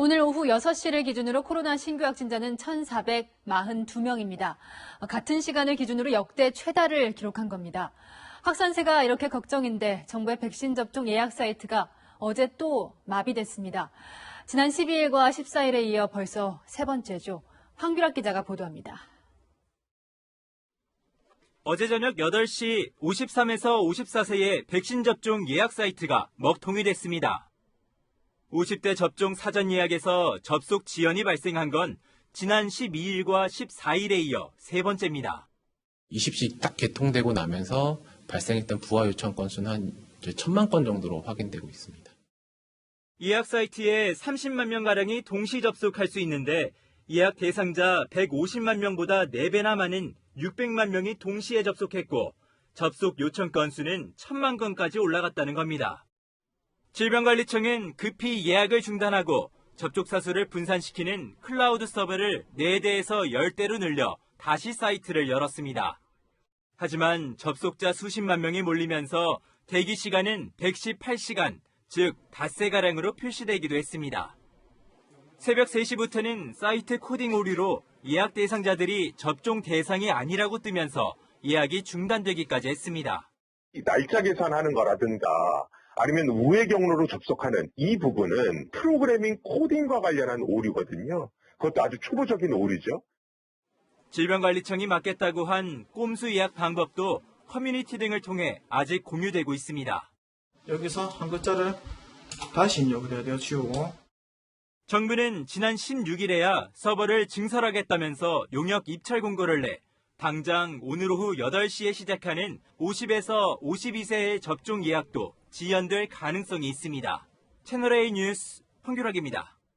오늘 오후 6시를 기준으로 코로나 신규 확진자는 1,442명입니다. 같은 시간을 기준으로 역대 최다를 기록한 겁니다. 확산세가 이렇게 걱정인데 정부의 백신 접종 예약 사이트가 어제 또 마비됐습니다. 지난 12일과 14일에 이어 벌써 세 번째죠. 황규락 기자가 보도합니다. 어제 저녁 8시 53에서 54세의 백신 접종 예약 사이트가 먹통이 됐습니다. 50대 접종 사전 예약에서 접속 지연이 발생한 건 지난 12일과 14일에 이어 세 번째입니다. 20시 딱 개통되고 나면서 발생했던 부하 요청 건수는 한 천만 건 정도로 확인되고 있습니다. 예약 사이트에 30만 명가량이 동시 접속할 수 있는데 예약 대상자 150만 명보다 4배나 많은 600만 명이 동시에 접속했고 접속 요청 건수는 1000만 건까지 올라갔다는 겁니다. 질병관리청은 급히 예약을 중단하고 접촉사 수를 분산시키는 클라우드 서버를 4대에서 10대로 늘려 다시 사이트를 열었습니다. 하지만 접속자 수십만 명이 몰리면서 대기 시간은 118시간, 즉 닷새가량으로 표시되기도 했습니다. 새벽 3시부터는 사이트 코딩 오류로 예약 대상자들이 접종 대상이 아니라고 뜨면서 예약이 중단되기까지 했습니다. 이 날짜 계산하는 거라든가 아니면 우회 경로로 접속하는 이 부분은 프로그래밍 코딩과 관련한 오류거든요. 그것도 아주 초보적인 오류죠. 질병관리청이 맡겠다고 한 꼼수 예약 방법도 커뮤니티 등을 통해 아직 공유되고 있습니다. 여기서 한 글자를 다시 입력을 해야 돼요. 지우고. 정부는 지난 16일에야 서버를 증설하겠다면서 용역 입찰 공고를 내 당장 오늘 오후 8시에 시작하는 50에서 52세의 접종 예약도 지연될 가능성이 있습니다. 채널A 뉴스 황규락입니다.